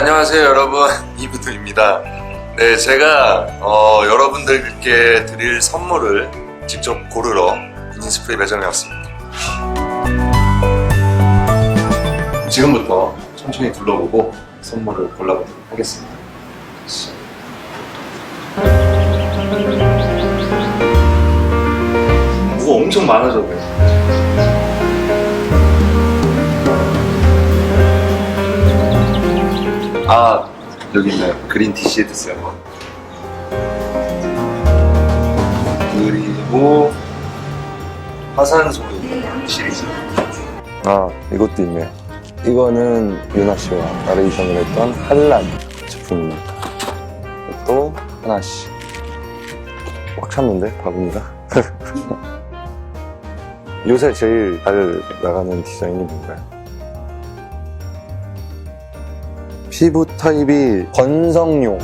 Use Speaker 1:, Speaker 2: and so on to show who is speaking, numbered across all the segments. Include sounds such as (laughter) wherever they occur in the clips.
Speaker 1: 안녕하세요 여러분. (laughs) 이부두입니다. 네 제가 어, 여러분들께 드릴 선물을 직접 고르러 인스프레이 매장에 왔습니다. 지금부터 천천히 둘러보고 선물을 골라보도록 하겠습니다. 뭐가 엄청 많아졌네 아 여기 있네요 그린 티시드 있어요 그리고 화산 소리 시리즈.
Speaker 2: 아 이것도 있네. 이거는 유나 씨와 나레이션을 했던 한란 제품입니다. 또 하나씩 꽉 찼는데 바구니가? (laughs) 요새 제일 잘 나가는 디자인이 뭔가요? 피부 타입이 건성용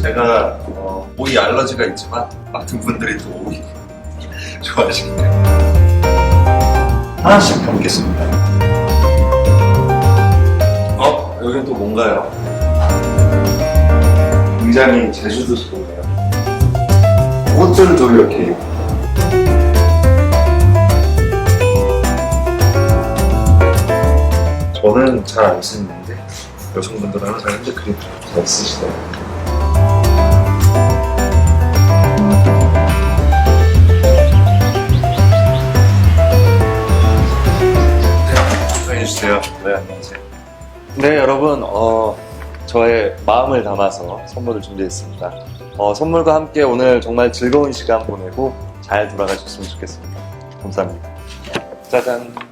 Speaker 1: 제가 어, 오이 알러지가 있지만 많은 분들이 또 오이 (laughs) 좋아하시니까 하나씩 가보겠습니다 어? 여긴 또 뭔가요? 굉장히 제주도스러워요 꽃들도 이렇게 저는 잘 안 쓰는데 여성분들은 항상 핸드크림 잘 쓰시더라고요 해주세요. 네, 안녕하세요. 네, 여러분, 어, 저의 마음을 담아서 선물을 준비했습니다. 어, 선물과 함께 오늘 정말 즐거운 시간 보내고 잘 돌아가셨으면 좋겠습니다. 감사합니다. 짜잔.